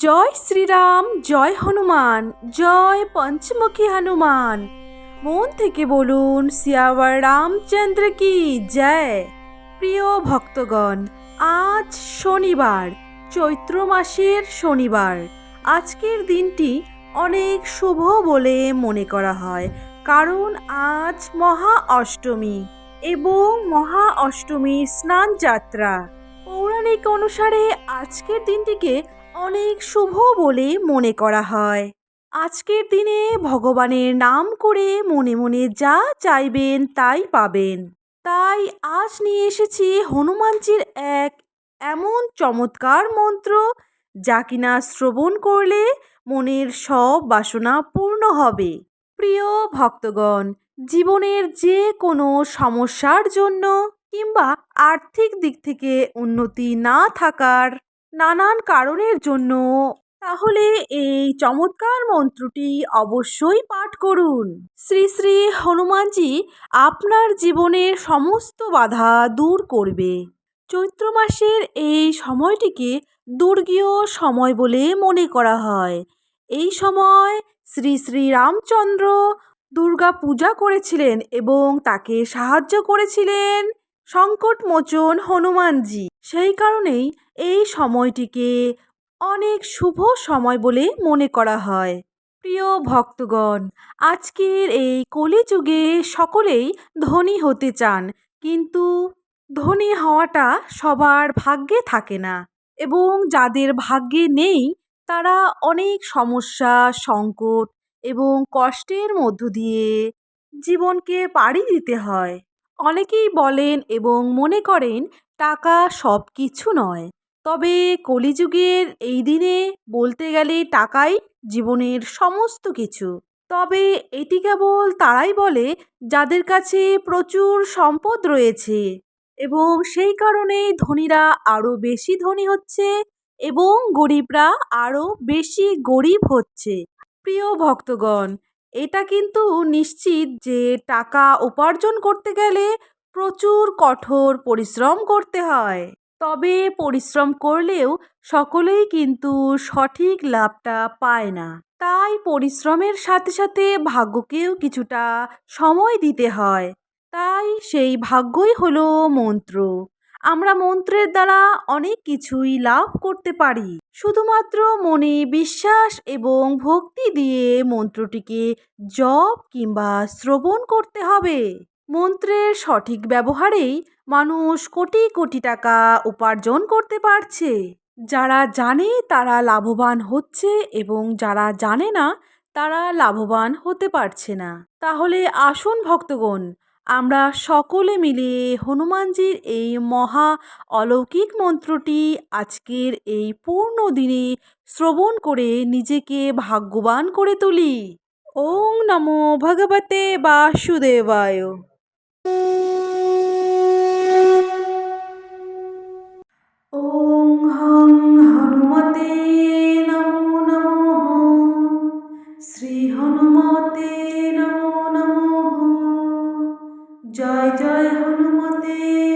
জয় শ্রীরাম, জয় হনুমান, জয় পঞ্চমুখী হনুমান। মন থেকে বলুন সিয়াওয়ার রামচন্দ্র কি? জয়। প্রিয় ভক্তগণ, আজ শনিবার, চৈত্র মাসের শনিবার। আজকের দিনটি অনেক শুভ বলে মনে করা হয়, কারণ আজ মহা অষ্টমী এবং মহা অষ্টমীর স্নান যাত্রা পৌরাণিক অনুসারে আজকের দিনটিকে অনেক শুভ বলে মনে করা হয়। আজকের দিনে ভগবানের নাম করে মনে মনে যা চাইবেন তাই পাবেন। তাই আজ নিয়ে এসেছি হনুমানজির এক এমন চমৎকার মন্ত্র যা কিনা শ্রবণ করলে মনের সব বাসনা পূর্ণ হবে। প্রিয় ভক্তগণ, জীবনের যে কোনো সমস্যার জন্য কিংবা আর্থিক দিক থেকে উন্নতি না থাকার নানান কারণের জন্য। তাহলে এই চমৎকার মন্ত্রটি অবশ্যই পাঠ করুন। শ্রী শ্রী হনুমানজি আপনার জীবনের সমস্ত বাধা দূর করবে। চৈত্র মাসের এই সময়টিকে দুর্গীয় সময় বলে মনে করা হয়। এই সময় শ্রী শ্রী রামচন্দ্র দুর্গা পূজা করেছিলেন এবং তাকে সাহায্য করেছিলেন। সংকটমোচন হনুমানজি। সেই কারণেই এই সময়টিকে অনেক শুভ সময় বলে মনে করা হয়। প্রিয় ভক্তগণ, আজকের এই কলিযুগে সকলেই ধনী হতে চান, কিন্তু ধনী হওয়াটা সবার ভাগ্যে থাকে না এবং যাদের ভাগ্যে নেই, তারা অনেক সমস্যা, সংকট এবং কষ্টের মধ্য দিয়ে জীবনকে পাড়ি দিতে হয়। অনেকেই বলেন এবং মনে করেন টাকা সব কিছু নয়। তবে কলিযুগের এই দিনে বলতে গেলে টাকাই জীবনের সমস্ত কিছু। তবে এটি কেবল তারাই বলে যাদের কাছে প্রচুর সম্পদ রয়েছে এবং সেই কারণেই ধনীরা আরও বেশি ধনী হচ্ছে এবং গরিবরা আরও বেশি গরিব হচ্ছে। প্রিয় ভক্তগণ এটা কিন্তু নিশ্চিত যে টাকা উপার্জন করতে গেলে প্রচুর কঠোর পরিশ্রম করতে হয়। তবে পরিশ্রম করলেও সকলেই কিন্তু সঠিক লাভটা পায় না। তাই পরিশ্রমের সাথে সাথে ভাগ্যকেও কিছুটা সময় দিতে হয়। তাই সেই ভাগ্যই হলো মন্ত্র। আমরা মন্ত্রের দ্বারা অনেক কিছুই লাভ করতে পারি। শুধুমাত্র মনে বিশ্বাস এবং ভক্তি দিয়ে মন্ত্রটিকে জপ কিংবা শ্রবণ করতে হবে। মন্ত্রের সঠিক ব্যবহারেই মানুষ কোটি কোটি টাকা উপার্জন করতে পারছে। যারা জানে তারা লাভবান হচ্ছে এবং যারা জানে না তারা লাভবান হতে পারছে না। তাহলে আসুন ভক্তগণ আমরা সকলে মিলে হনুমানজির এই মহা অলৌকিক মন্ত্রটি আজকের এই পূর্ণ দিনে শ্রবণ করে নিজেকে ভাগ্যবান করে তুলি। ওং নমো ভগবতে বাসুদেবায়। ওং হং হনুমতে নমো নমো। শ্রী হনুমতে নমো নমো জয় জয় হনুমতে।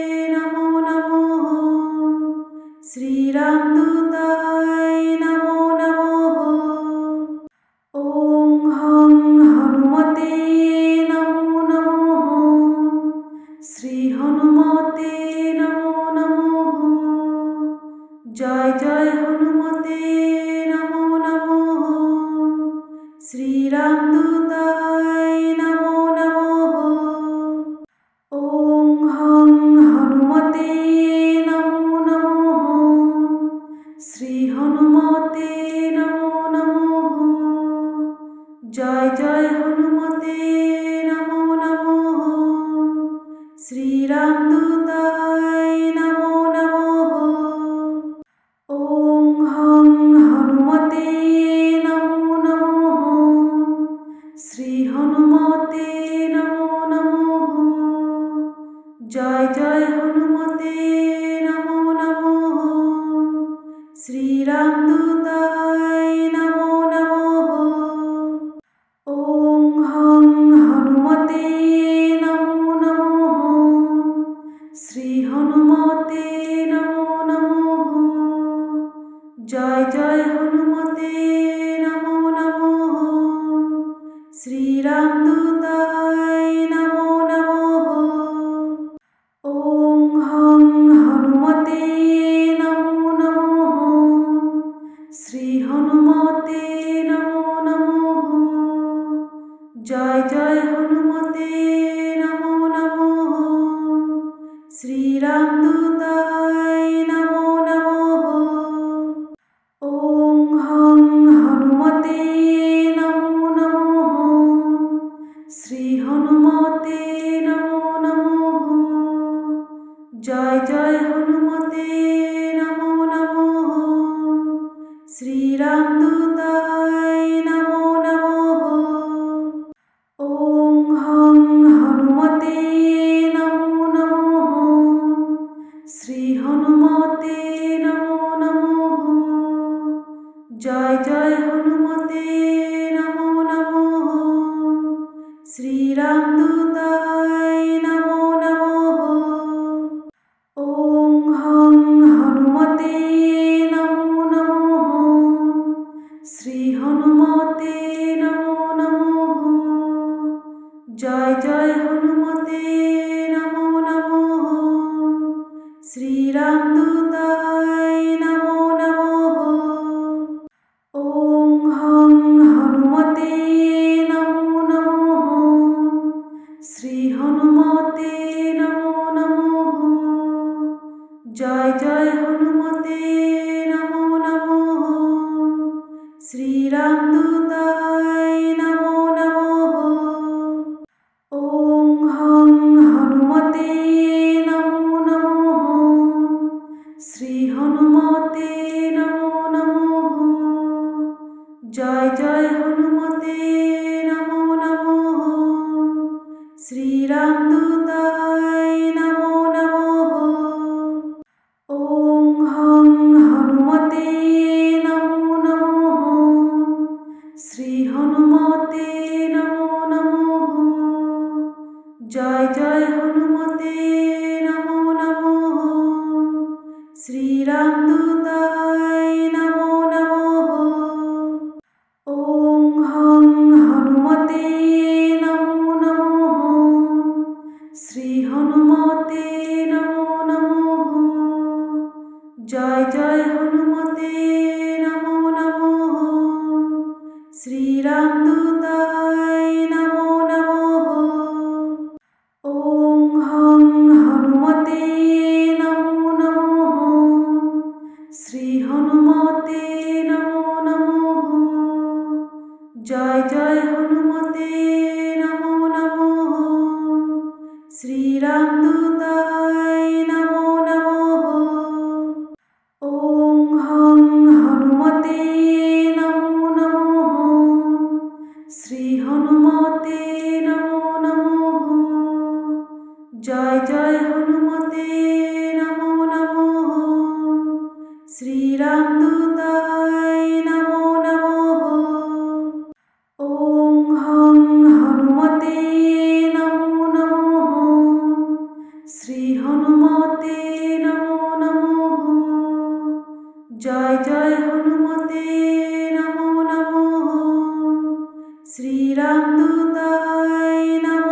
দূতায় নমো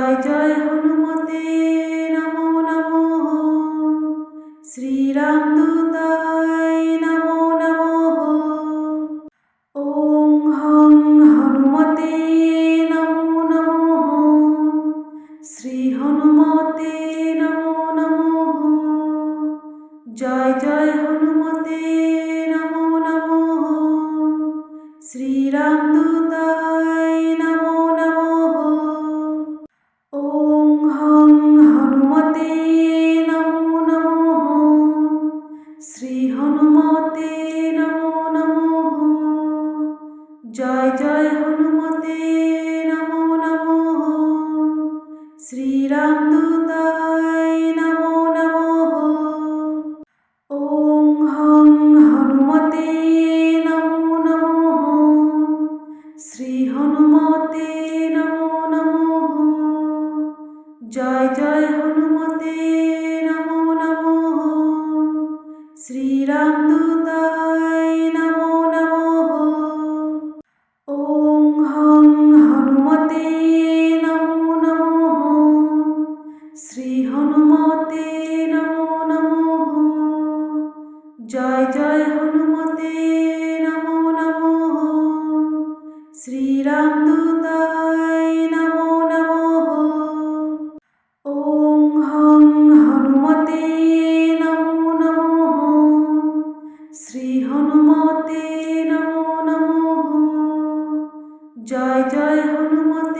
জয় জয়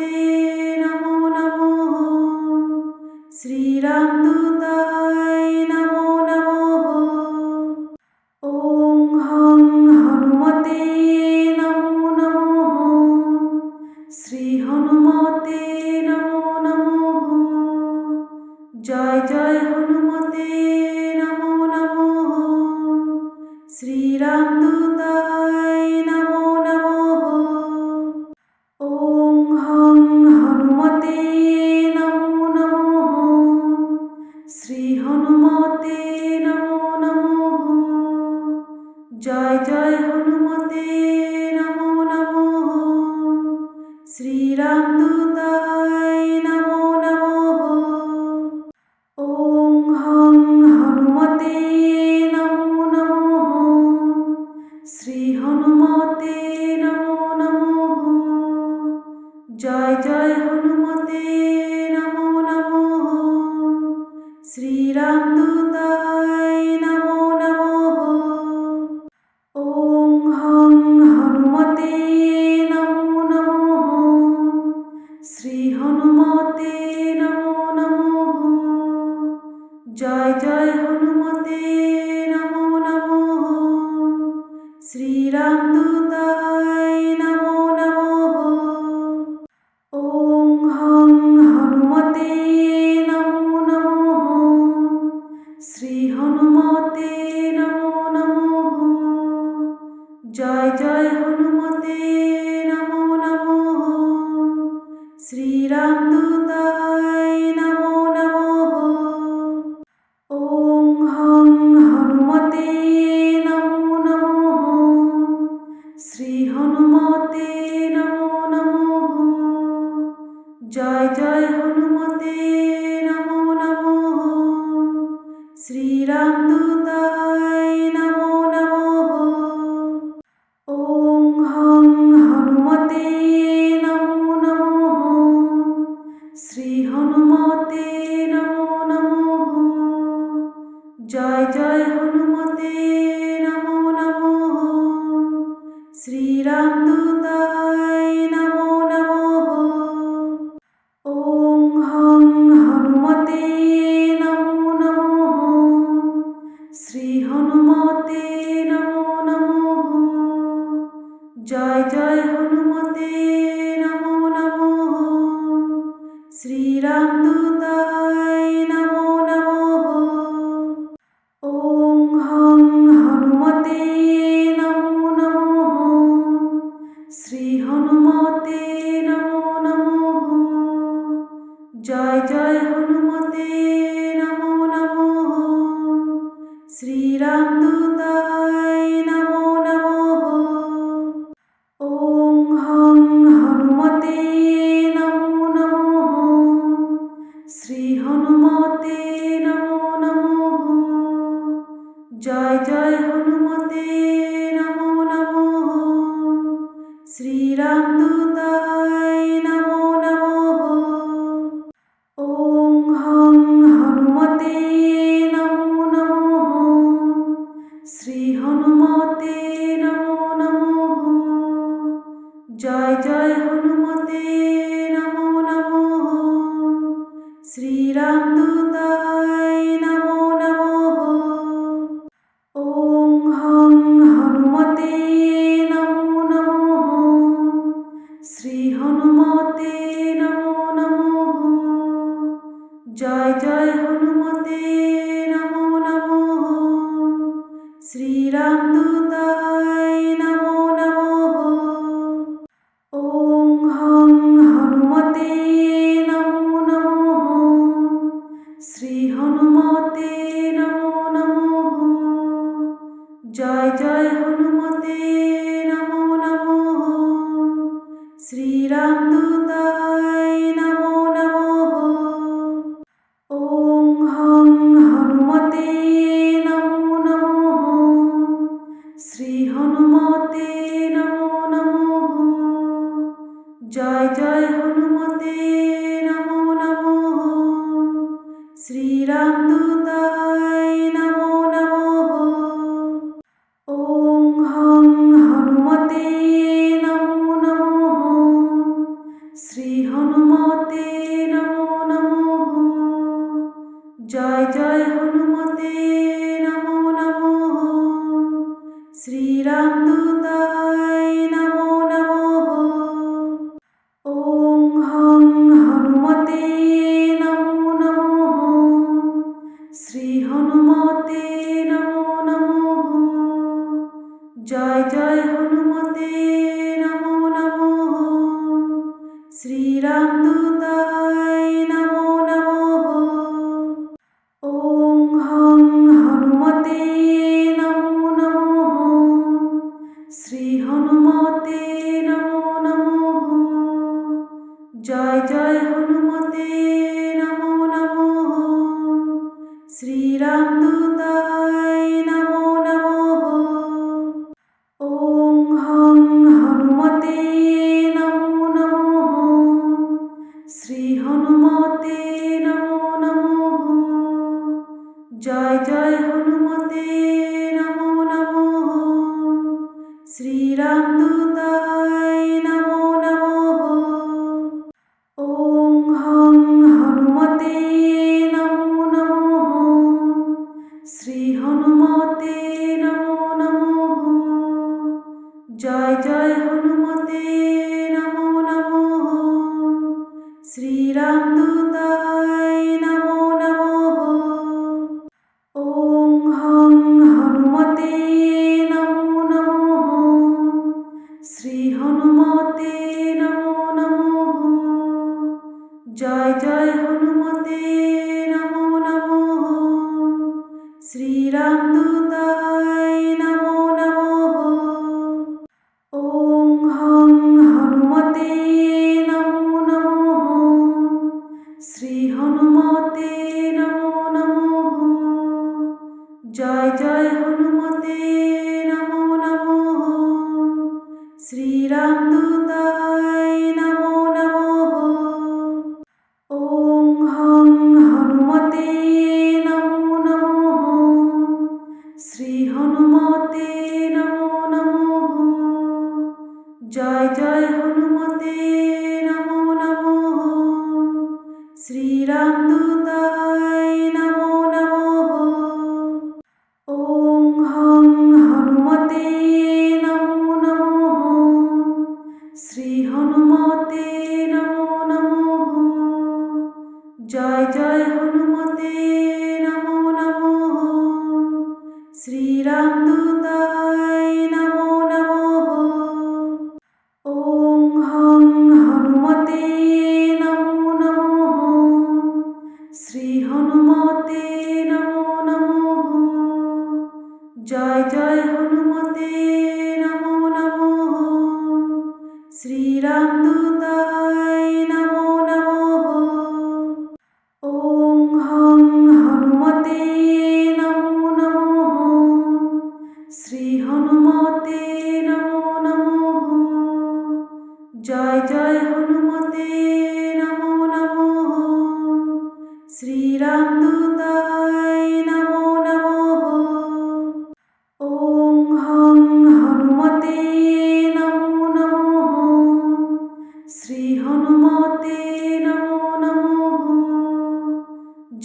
হনুমতে শ্রীরামদূতায় জয় হনুমতে নমো নমো। শ্রীরাম শ্রীরামদূতা হনুমতে নমো নমো। জয় জয় হনুমতে।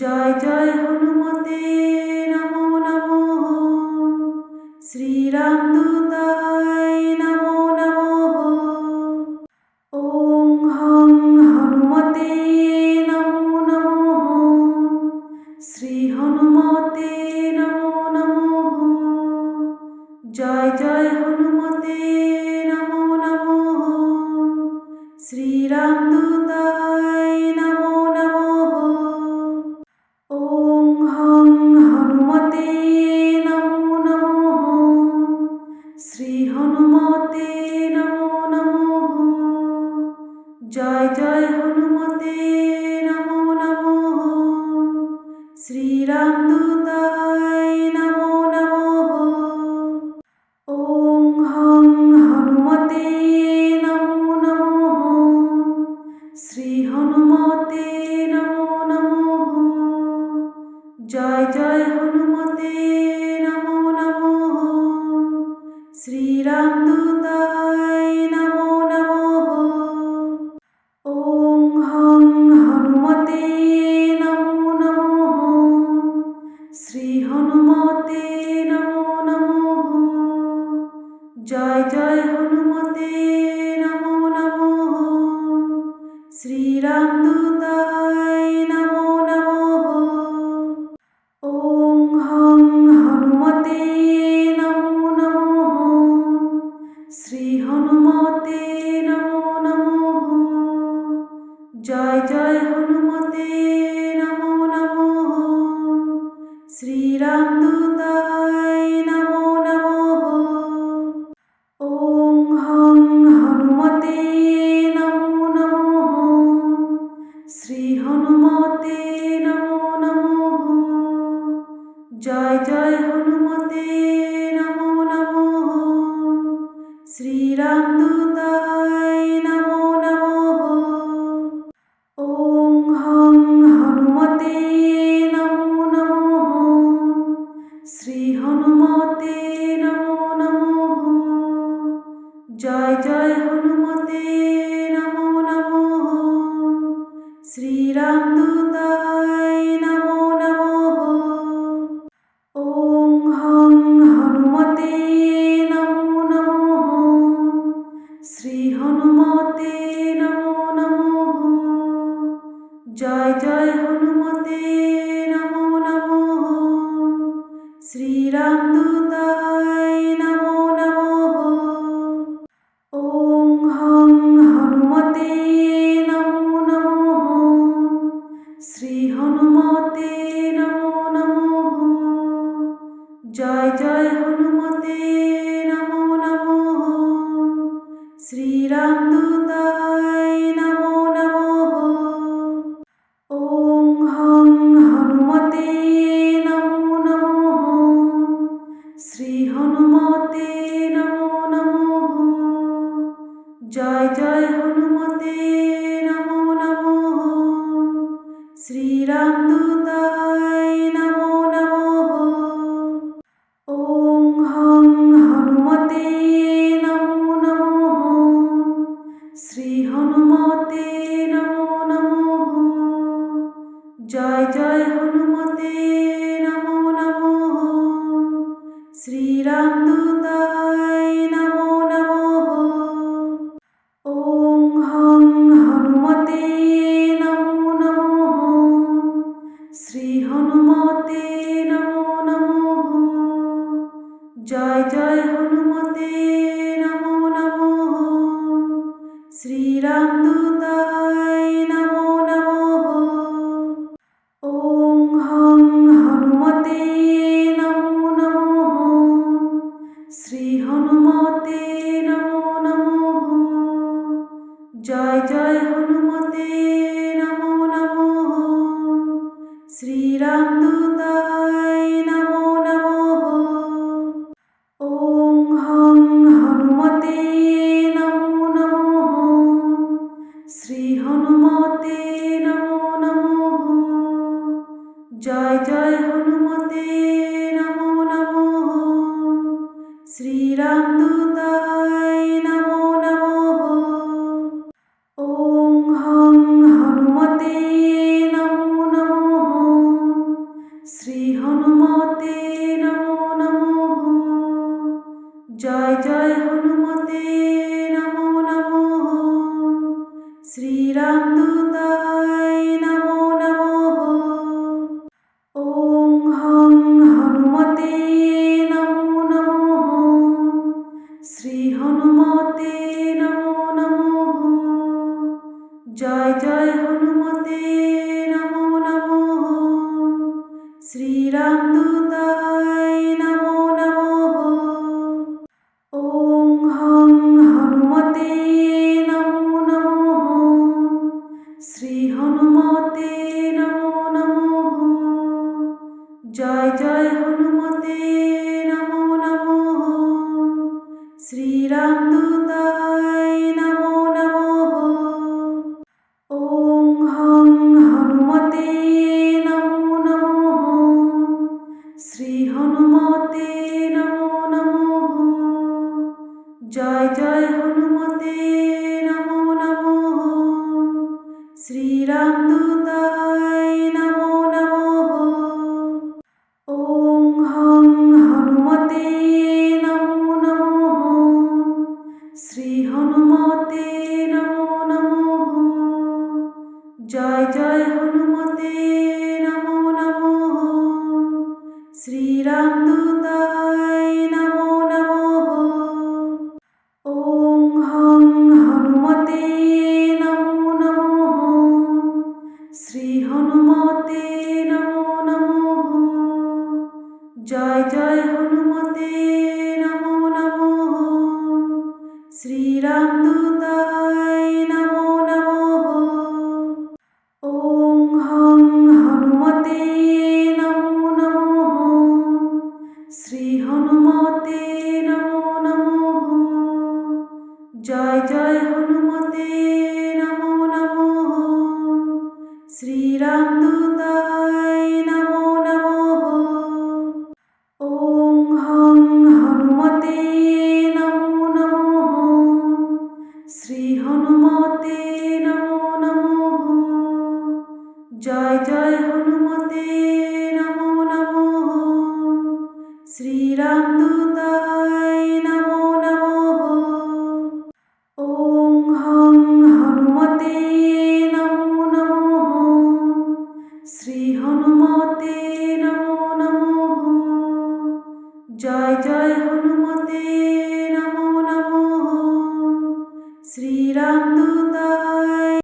জয় জয় হনুমতে। श्रीराम হনুমতে নমো নমো জয় জয় হনুমতে নমো জয় জয় হনুমতে নমো নমো। শ্রীরামদূত श्रीराम श्रीहन